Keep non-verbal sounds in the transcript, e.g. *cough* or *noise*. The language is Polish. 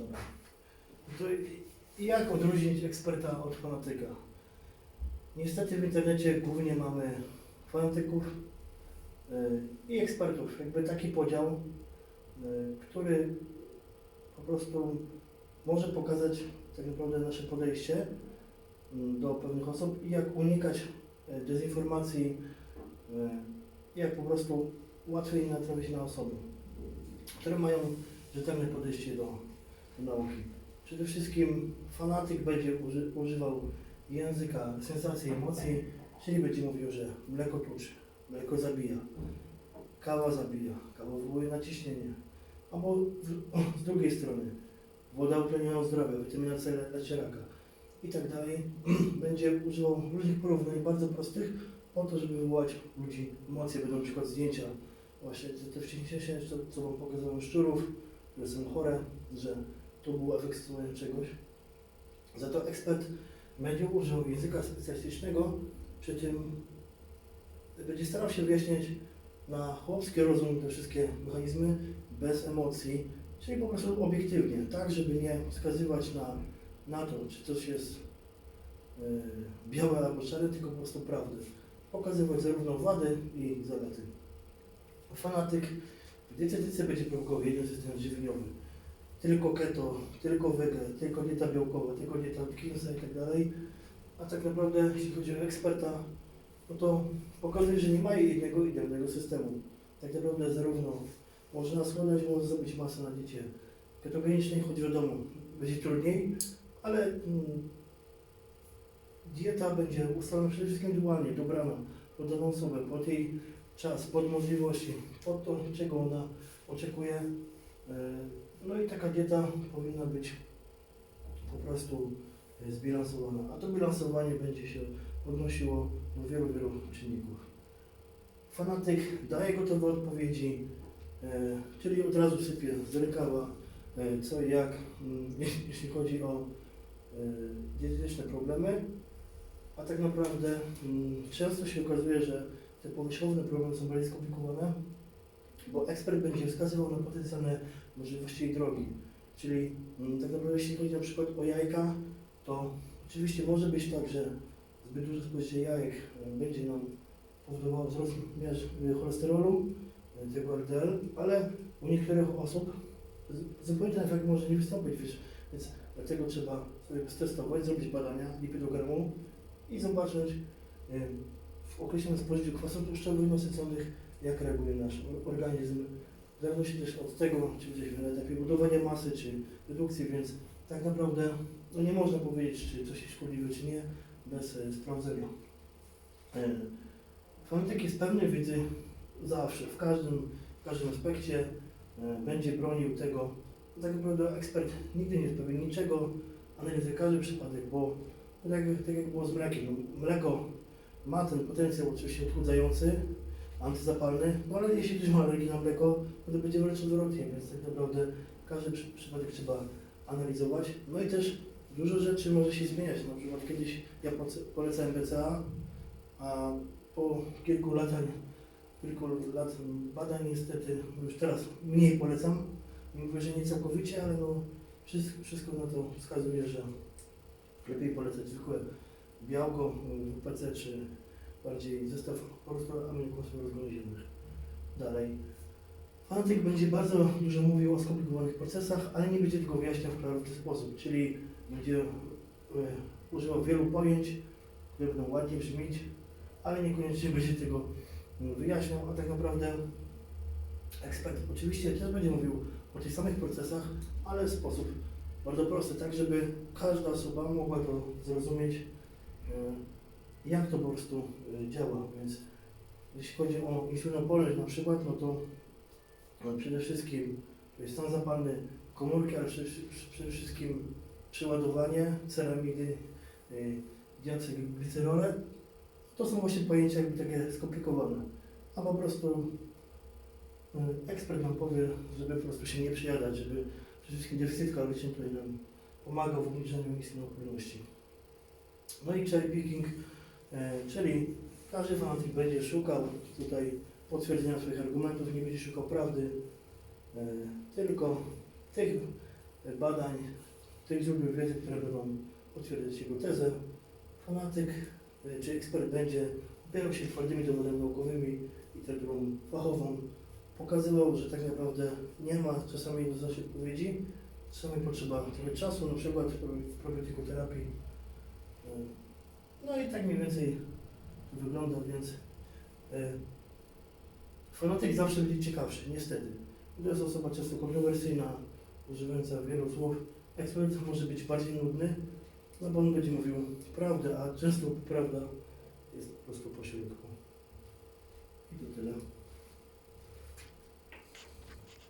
Dobra. To jak odróżnić eksperta od fanatyka? Niestety w internecie głównie mamy fanatyków yy, i ekspertów. Jakby taki podział, yy, który po prostu może pokazać tak naprawdę nasze podejście mm, do pewnych osób i jak unikać e, dezinformacji, e, jak po prostu łatwiej natrafić na osoby, które mają rzetelne podejście do nauki. Przede wszystkim fanatyk będzie uży, używał języka sensacji, emocji, czyli będzie mówił, że mleko tłuczy, mleko zabija, kawa zabija, kawa wywołuje naciśnienie, albo z, *clears throat* z drugiej strony woda utleniona zdrowia, witamina C le- leczy raka i tak dalej. *clears throat* Będzie używał różnych porównań bardzo prostych po to, żeby wywołać ludzi emocje. Będą na przykład zdjęcia właśnie te- wcześniejsze, co, co Wam pokazałem szczurów, które są chore, że to był efekt czegoś. Za to ekspert będzie użył języka specjalistycznego, przy tym będzie starał się wyjaśniać na chłopski rozum te wszystkie mechanizmy bez emocji, czyli po prostu obiektywnie, tak żeby nie wskazywać na, na to, czy coś jest e, białe albo szare, tylko po prostu prawdę. Pokazywać zarówno wady i zalety. Fanatyk w dietetyce będzie propagował jeden system żywieniowy. Tylko keto, tylko wege, tylko dieta białkowa, tylko dieta Atkinsa i tak dalej. A tak naprawdę, jeśli chodzi o eksperta, no to pokazuje, że nie ma jednego idealnego systemu. Tak naprawdę zarówno można schudnąć, można zrobić masę na diecie ketogenicznej, choć wiadomo, będzie trudniej, ale mm, dieta będzie ustalona przede wszystkim indywidualnie, dobrana pod daną osobę, pod jej czas, pod możliwości, pod to, czego ona oczekuje. E, No i taka dieta powinna być po prostu e, zbilansowana, a to bilansowanie będzie się odnosiło do wielu, wielu czynników. Fanatyk daje gotowe odpowiedzi, e, czyli od razu sypie z rękawa co i jak, mm, *laughs* jeśli- chodzi o dietetyczne problemy, a tak naprawdę mm, często się okazuje, że te powierzchowne problemy są bardziej skomplikowane, bo ekspert będzie wskazywał na potencjalne możliwości i drogi. Czyli mm, tak naprawdę jeśli chodzi na przykład o jajka, to oczywiście może być tak, że zbyt duże spożycie jajek e, będzie nam powodowało wzrost miar- cholesterolu, e, tego LDL, ale u niektórych osób zupełnie ten efekt może nie wystąpić, wiesz, więc dlatego trzeba sobie stestować, zrobić badania lipidogramu i zobaczyć e, w określonym spożyciu kwasów tłuszczowych nasyconych, jak reaguje nasz or- organizm. Zależności też od tego, czy jesteśmy na etapie budowania masy, czy redukcji, więc tak naprawdę no nie można powiedzieć, czy coś jest szkodliwe, czy nie, bez e, sprawdzenia. E, Fanatyk jest pewny wiedzy zawsze, w każdym, w każdym aspekcie e, będzie bronił tego. Tak naprawdę ekspert nigdy nie jest pewien niczego, analizuje każdy przypadek, bo tak tak jak było z mlekiem, no, mleko ma ten potencjał oczywiście odchudzający, antyzapalny, no ale jeśli ktoś ma alergię na mleko, no to będzie wręcz odwrotnie, więc tak naprawdę każdy przy, przypadek trzeba analizować. No i też dużo rzeczy może się zmieniać, na przykład kiedyś ja polecałem BCA, a po kilku latach, kilku lat badań niestety już teraz mniej polecam. Nie mówię, że nie całkowicie, ale no wszystko, wszystko na to wskazuje, że lepiej polecać zwykłe białko, WPC czy bardziej zestaw po prostu aminokwasów rozgałęziennych. Dalej. Fanatyk będzie bardzo dużo mówił o skomplikowanych procesach, ale nie będzie tego wyjaśniał w klarowny sposób, czyli będzie e, używał wielu pojęć, które będą ładnie brzmieć, ale niekoniecznie będzie tego mm, wyjaśniał, a tak naprawdę ekspert oczywiście też będzie mówił o tych samych procesach, ale w sposób bardzo prosty, tak żeby każda osoba mogła to zrozumieć, e, jak to po prostu e, działa. Więc jeśli chodzi o insulinopolność na przykład, no to no, przede wszystkim stan zapalny komórki, ale przede, wszystkim przeładowanie ceramidy, y, diacetylenglicerole. To są właśnie pojęcia jakby takie skomplikowane. A po prostu y, ekspert nam powie, żeby po prostu się nie przejadać, żeby przede wszystkim deficyt kaloryczny tutaj nam pomagał w obniżeniu insulinopolności. No i cherry picking, y, czyli każdy fanatyk będzie szukał tutaj potwierdzenia swoich argumentów, nie będzie szukał prawdy, e, tylko tych e, badań, tych źródeł wiedzy, które będą potwierdzać jego tezę. Fanatyk e, czy ekspert będzie opierał się twardymi dowodami naukowymi i literaturą fachową, pokazywał, że tak naprawdę nie ma czasami jednoznacznej odpowiedzi, czasami potrzeba trochę czasu, na przykład w probiotykoterapii. E, No i tak mniej więcej wygląda, więc e, fanatyk zawsze będzie ciekawszy, niestety. To jest osoba często kontrowersyjna, używająca wielu słów. Ekspert może być bardziej nudny, no bo on będzie mówił prawdę, a często prawda jest po prostu pośrodku. I to tyle.